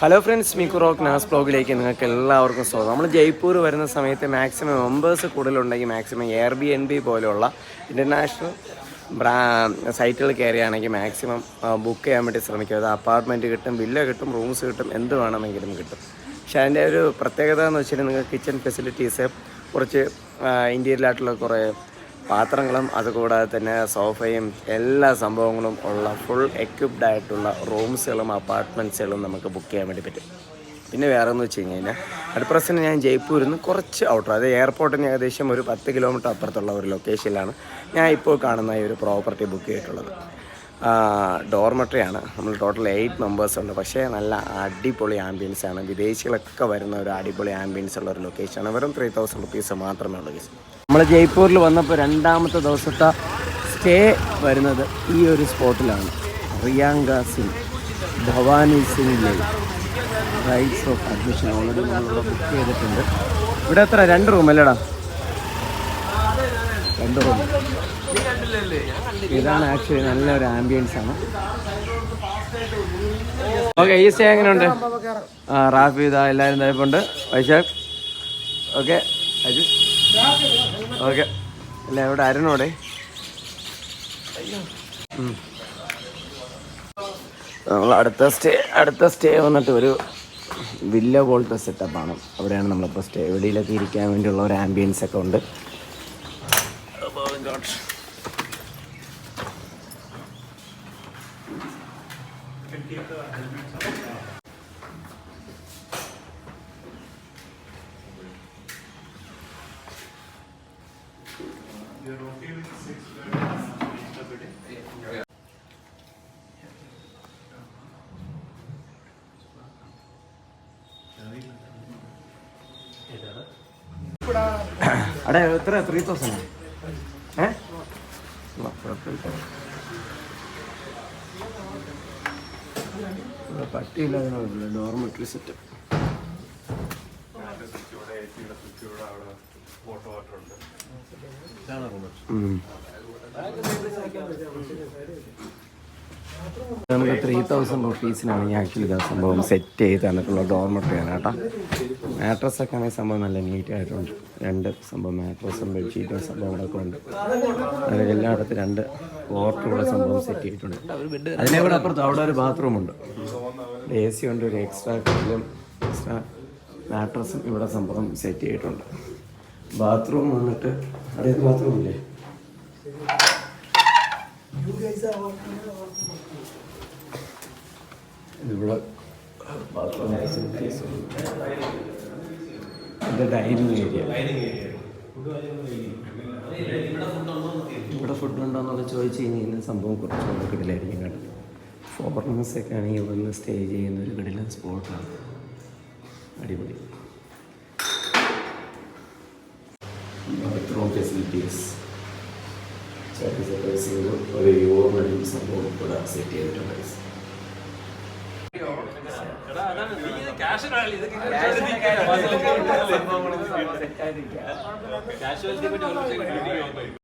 Hello friends മിക്കു rock നാസ് ബ്ലോഗിലേക്ക് നിങ്ങൾക്ക് എല്ലാവർക്കും സ്വാഗതം. നമ്മൾ ജയ്പൂർ വരുന്ന സമയത്ത് മാക്സിമം മെമ്പേഴ്സ് കൂടുതലുണ്ടെങ്കിൽ maximum Airbnb പോലെയുള്ള ഇന്റർനാഷണൽ ബ്രാ സൈറ്റുകൾ കയറിയാണെങ്കിൽ മാക്സിമം ബുക്ക് ചെയ്യാൻ വേണ്ടി ശ്രമിക്കുക അത് അപ്പാർട്ട്മെന്റ് കിട്ടും വില്ല കിട്ടും റൂംസ് കിട്ടും എന്ത് വേണമെങ്കിലും കിട്ടും. പക്ഷെ അതിന്റെ ഒരു പ്രത്യേകത എന്ന് വെച്ചാൽ നിങ്ങൾക്ക് കിച്ചൺ ഫെസിലിറ്റീസ് കുറച്ച് ഇന്റീരിയലായിട്ടുള്ള കുറേ പാത്രങ്ങളും അതുകൂടാതെ തന്നെ സോഫയും എല്ലാ സംഭവങ്ങളും ഉള്ള ഫുൾ എക്വിപ്ഡ് ആയിട്ടുള്ള റൂംസുകളും അപ്പാർട്ട്മെന്റ്സുകളും നമുക്ക് ബുക്ക് ചെയ്യാൻ വേണ്ടി പറ്റും. പിന്നെ വേറെ എന്ന് വെച്ച് കഴിഞ്ഞ് കഴിഞ്ഞാൽ അറ്റ് പ്രസന്റ് ഞാൻ ജയ്പൂരിൽ നിന്ന് കുറച്ച് ഔട്ടർ അതായത് എയർപോർട്ടിന് ഏകദേശം ഒരു പത്ത് കിലോമീറ്റർ അപ്പുറത്തുള്ള ഒരു ലൊക്കേഷനിലാണ് ഞാൻ ഇപ്പോൾ കാണുന്ന ഈ ഒരു പ്രോപ്പർട്ടി ബുക്ക് ചെയ്തിട്ടുള്ളത്. ഡോർമെട്രിയാണ് നമ്മൾ ടോട്ടൽ എയ്റ്റ് മെമ്പേഴ്സ് ഉണ്ട്. പക്ഷേ നല്ല അടിപൊളി ആംബിയൻസ് ആണ്. വിദേശികളൊക്കെ വരുന്ന ഒരു അടിപൊളി ആംബിയൻസ് ഉള്ള ഒരു ലൊക്കേഷനാണ് വെറും ത്രീ തൗസൻഡ് റുപ്പീസ് മാത്രമേ ഉള്ളൂ നമ്മൾ ജയ്പൂരിൽ വന്നപ്പോൾ രണ്ടാമത്തെ ദിവസത്തെ സ്റ്റേ വരുന്നത് ഈ ഒരു സ്പോട്ടിലാണ്. റിയാങ്ക സിംഗ് ഭവാനി സിംഗ് ലേക്ക് റൈറ്റ്സ് ഓഫ് അഡ്മിഷൻ ഓൾറെഡി നമ്മളിവിടെ ബുക്ക് ചെയ്തിട്ടുണ്ട്. ഇവിടെ എത്ര? രണ്ട് റൂം അല്ലേടാ? രണ്ട് റൂം ഇതാണ് ആക്ച്വലി നല്ലൊരു ആംബിയൻസ് ആണ്. ഓക്കെ ഈ സ്റ്റേ എങ്ങനെയുണ്ട്? ആ റാഫി ഇതാ എല്ലാവരും ഇതായിപ്പുണ്ട് വൈശാഖ്. Okay Aju okay. അല്ല ഇവിടെ അരുണോടെ നമ്മൾ അടുത്ത സ്റ്റേ അടുത്ത സ്റ്റേ വന്നിട്ട് ഒരു വില്ല പോലത്തെ സെറ്റപ്പാണ് അവിടെയാണ് നമ്മളിപ്പോൾ സ്റ്റേ വെളിയിലൊക്കെ ഇരിക്കാൻ വേണ്ടിയുള്ള ഒരു ആംബിയൻസ് ഒക്കെ ഉണ്ട്. അവിടെ എത്ര? ത്രീ തൗസൻഡ് ഏ? കുഴപ്പമില്ല. ഇവിടെ നമുക്ക് ത്രീ തൗസൻഡ് റുപ്പീസിനാണ് ഈ ആക്ച്വലി ഇതാ സംഭവം സെറ്റ് ചെയ്ത് തന്നിട്ടുള്ള ഡോർമെട്രി ആണ് കേട്ടോ. മാട്രസ് ഒക്കെ ആണെങ്കിൽ സംഭവം നല്ല നീറ്റ് ആയിട്ടുണ്ട്. രണ്ട് സംഭവം മാട്രസും ബെഡ്ഷീറ്റും സംഭവങ്ങളൊക്കെ ഉണ്ട് അതിൽ എല്ലായിടത്തും രണ്ട് കോർട്ടുള്ള സംഭവം സെറ്റ് ചെയ്തിട്ടുണ്ട്. അതിനെ കൂടെ അപ്പുറത്ത് അവിടെ ഒരു ബാത്റൂം ഉണ്ട്. എ സി ഉണ്ട് ഒരു എക്സ്ട്രാ എക്സ്ട്രാ മാട്രസും ഇവിടെ സംഭവം സെറ്റ് ചെയ്തിട്ടുണ്ട്. ബാത്റൂം വന്നിട്ട് അവിടെ ബാത്റൂം ഇല്ലേ? ഇവിടെ ബാത്റൂം ഡൈനിങ് ഏരിയ ഇവിടെ ഫുഡ് ഉണ്ടോ എന്നൊക്കെ ചോദിച്ചു കഴിഞ്ഞാൽ സംഭവം കുറച്ചുകൂടെ കിടിലായിരിക്കും കേട്ടത് ഫോറിനേഴ്സൊക്കെ ആണെങ്കിൽ വന്ന് സ്റ്റേ ചെയ്യുന്ന ഒരു കിടിലൻ സ്പോട്ടാണ് അടിപൊളി. ബാത്റൂം ഫെസിലിറ്റീസ് ഒരു യൂറിനും സംഭവം സെറ്റ് ചെയ്തിട്ടുണ്ട് കാഷ്വാലിറ്റി പറ്റി